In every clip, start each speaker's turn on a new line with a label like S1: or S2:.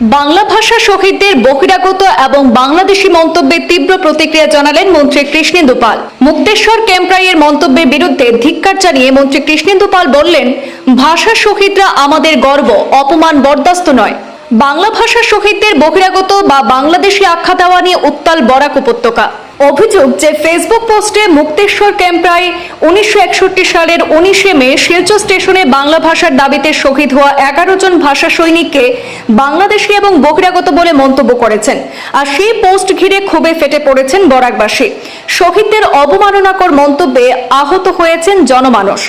S1: বাংলা ভাষা শহীদদের বহিরাগত এবং বাংলাদেশি মন্তব্যে তীব্র প্রতিক্রিয়া জানালেন মন্ত্রী কৃষ্ণেন্দু পাল। মুক্তেশ্বর ক্যাম্প্রাইয়ের মন্তব্যের বিরুদ্ধে ধিক্কার জানিয়ে মন্ত্রী কৃষ্ণেন্দু পাল বললেন, ভাষা শহীদরা আমাদের গর্ব, অপমান বরদাস্ত নয়। বাংলা ভাষা শহীদদের বহিরাগত বা বাংলাদেশি আখ্যা দেওয়া নিয়ে উত্তাল বরাক উপত্যকা। অভিযোগ যে ফেসবুক পোস্টে মুক্তেশ্বর ক্যাম্প্রায় উনিশশো সালের উনিশে মে শিলচর স্টেশনে বাংলা ভাষার দাবিতে শহীদ হওয়া এগারো জন ভাষা সৈনিককে বাংলাদেশি এবং বহিরাগত বলে মন্তব্য করেছেন। আর সেই পোস্ট ঘিরে ক্ষোভে ফেটে পড়েছেন বরাকবাসী। শহীদদের অবমাননাকর মন্তব্যে আহত হয়েছেন জনমানস।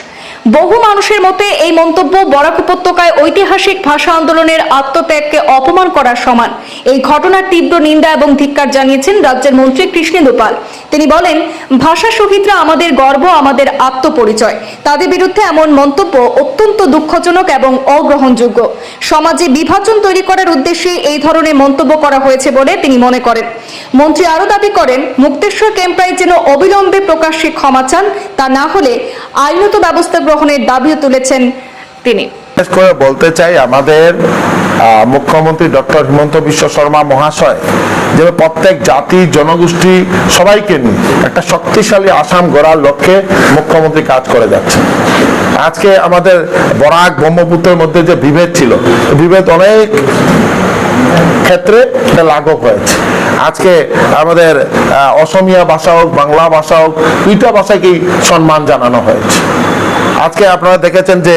S1: বহু মানুষের মতে এই মন্তব্য বরাক উপত্যকায় ঐতিহাসিক ভাষা আন্দোলনের আত্মত্যাগকে অপমান করার সমান। এই ঘটনার তীব্র নিন্দা এবং ধিক্কার জানিয়েছেন রাজ্যের মন্ত্রী কৃষ্ণেন্দু পাল। তিনি বলেন, ভাষা শহীদরা আমাদের গর্ব, আমাদের আত্মপরিচয়। তাদের বিরুদ্ধে এমন মন্তব্য অত্যন্ত দুঃখজনক এবং অগ্রহণযোগ্য। সমাজে বিভাজন তৈরি করার উদ্দেশ্যে এই ধরনের মন্তব্য করা হয়েছে বলে তিনি মনে করেন। মন্ত্রী আরও দাবি করেন, মুক্তেশ্বর ক্যাম্পাই যেন অবিলম্বে প্রকাশ্যে ক্ষমা চান, তা না হলে আইনত ব্যবস্থা গ্রহণের দাবিও তুলেছেন তিনি।
S2: করে বলতে চাই আমাদের মুখ্যমন্ত্রী ডক্টর হিমন্ত বিশ্ব শর্মা মহাশয়, যে প্রত্যেক জাতি, জনগোষ্ঠী সবাইকে নিয়ে একটা শক্তিশালী আসাম গড়ার লক্ষ্যে মুখ্যমন্ত্রী কাজ করে যাচ্ছে। আজকে আমাদের বরাক ব্রহ্মপুত্রের মধ্যে যে বিভেদ ছিল, বিভেদ অনেক ক্ষেত্রে লাঘব হয়েছে। আজকে আমাদের অসমিয়া ভাষা হোক, বাংলা ভাষা হোক, দুইটা ভাষাকেই সম্মান জানানো হয়েছে। আজকে আপনারা দেখেছেন যে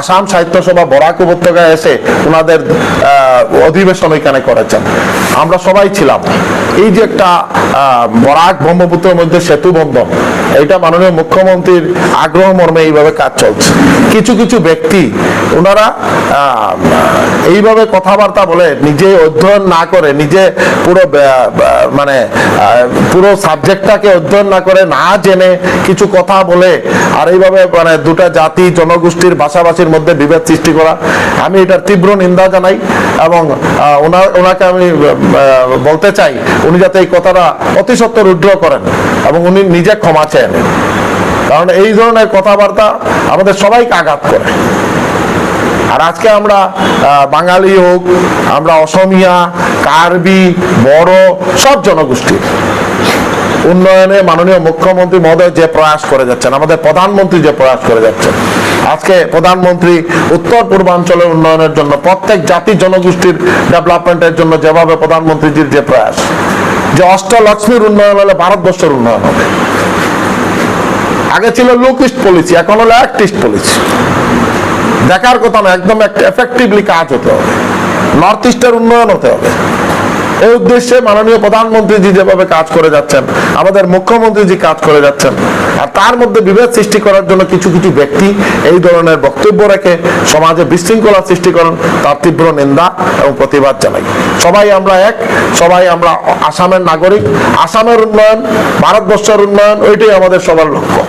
S2: আসাম সাহিত্য সভা বরাক উপত্যকায় এসে ওনাদের অধিবেশন এখানে করেছেন আমরা সবাই ছিলাম। এই যে একটা বরাক ব্রহ্মপুত্রের মধ্যে সেতু বন্ধন এটা মাননীয় মুখ্যমন্ত্রীর আগ্রহ মর্মে এইভাবে কাজ চলছে। কিছু কিছু ব্যক্তি, ওনারা এইভাবে কথাবার্তা বলে, নিজে অধ্যয়ন না করে, নিজে পুরো মানে পুরো সাবজেক্টটাকে অধ্যয়ন না করে, না জেনে কিছু কথা বলে, আর এইভাবে মানে দুটা জাতি জনগোষ্ঠীর ভাষাভাষীর মধ্যে বিভেদ সৃষ্টি করা। আমি এটার তীব্র নিন্দা জানাই এবং ওনাকে আমি বলতে চাই, উনি যাতে এই কথাটা অতি সত্য উড্র করেন এবং উনি নিজে ক্ষমা চেন কারণ এই ধরনের কথাবার্তা আমাদের সবাইকে আঘাত করে। আর আজকে আমরা বাঙালি হোক, আমরা অসমিয়া, কার্বি, বড়, সব জনগোষ্ঠী উন্নয়নে মাননীয় মুখ্যমন্ত্রী মহোদয় যে প্রয়াস করে যাচ্ছেন, আমাদের প্রধানমন্ত্রী যে প্রয়াস করে যাচ্ছেন, আজকে প্রধানমন্ত্রী উত্তর পূর্বাঞ্চলের উন্নয়নের জন্য, প্রত্যেক জাতি জনগোষ্ঠীর ডেভেলপমেন্টের জন্য যেভাবে প্রধানমন্ত্রীজির যে প্রয়াস, যে অষ্টলক্ষ্মীর উন্নয়ন হলে ভারতবর্ষের উন্নয়ন হবে। আগে ছিল লুকিস্ট পলিসি, এখন হলো অ্যাক্টিস্ট পলিসি। দেখার কথা না একদম এফেক্টিভলি কাজ হতে হবে। নর্থ ইস্টের উন্নয়ন হতে হবে। এই উদ্দেশ্যে মাননীয় প্রধানমন্ত্রীজি যেভাবে কাজ করে যাচ্ছেন, আমাদের মুখ্যমন্ত্রী মুখ্যমন্ত্রীজি কাজ করে যাচ্ছেন, আর তার মধ্যে বিভেদ সৃষ্টি করার জন্য কিছু কিছু ব্যক্তি এই ধরনের বক্তব্য রেখে সমাজে বিশৃঙ্খলা সৃষ্টি করেন, তার তীব্র নিন্দা এবং প্রতিবাদ জানাই। সবাই আমরা এক, সবাই আমরা আসামের নাগরিক। আসামের উন্নয়ন, ভারতবর্ষের উন্নয়ন, ওইটাই আমাদের সবার লক্ষ্য।